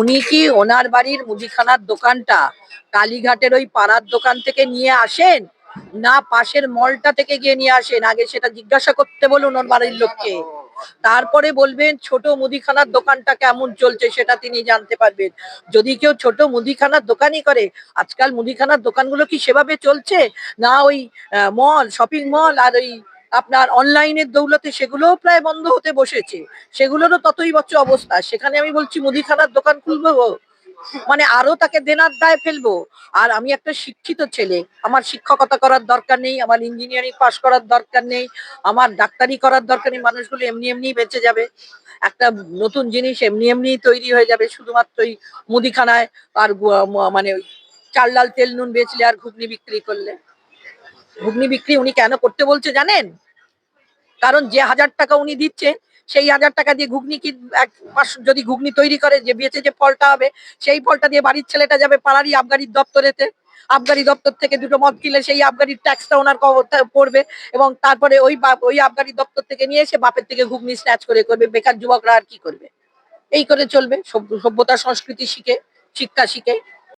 উনি কি ওনার বাড়ির মুদিখানার দোকানটা কালীঘাটের ওই পাড়ার দোকান থেকে নিয়ে আসেন? না পাশের মলটা থেকে গিয়ে নিয়ে আসেন? আগে সেটা জিজ্ঞাসা করতে বলুন ওর বাড়ির লোককে। তারপরে বলবেন, ছোট মুদিখানার দোকানটা কেমন চলছে সেটা তিনি জানতে পারবেন। যদি কেউ ছোট মুদিখানার দোকানই করে, আজকাল মুদিখানার দোকানগুলো কি সেভাবে চলছে? না ওই মল শপিং মল আর ওই আপনার অনলাইনের দৌলতে সেগুলোও প্রায় বন্ধ হতে বসেছে। সেগুলোরও ততই বচ্চ অবস্থা। সেখানে আমি বলছি, মুদিখানার দোকান খুলবো। মানে আরও তাকে দেনার দায় ফেলব? আর আমি একটা শিক্ষিত ছেলে। আমার শিক্ষকতা করার দরকার নেই, আমার ইঞ্জিনিয়ারিং পাশ করার দরকার নেই, আমার ডাক্তারি করার দরকার নেই, মানুষগুলো এমনি এমনি বেঁচে যাবে। একটা নতুন জিনিস এমনি এমনি তৈরি হয়ে যাবে, শুধুমাত্র ওই মুদিখানায় আর মানে চাল ডাল, তেল, নুন বেচলে আর ঘুগনি বিক্রি করলে। ঘুগনি বিক্রি উনি কেন করতে বলছে জানেন? কারণ যে হাজার টাকা উনি দিচ্ছেন, সেই হাজার টাকা দিয়ে ঘুগনি কি এক পাঁচশো যদি ঘুগনি তৈরি করে, যে বেঁচে যে ফলটা হবে, সেই ফলটা দিয়ে বাড়ির ছেলেটা যাবে পাড়ারই আবগারির দপ্তরেতে। আবগারি দপ্তর থেকে দুটো মদ কিনলে সেই আবগারির ট্যাক্সটা ওনার পড়বে এবং তারপরে ওই ওই আবগারি দপ্তর থেকে নিয়ে এসে বাপের থেকে ঘুগনি স্ন্যাচ করে করবে। বেকার যুবকরা আর কি করবে? এই করে চলবে। সভ্য- সভ্যতা সংস্কৃতি শিখে, শিক্ষা শিখে।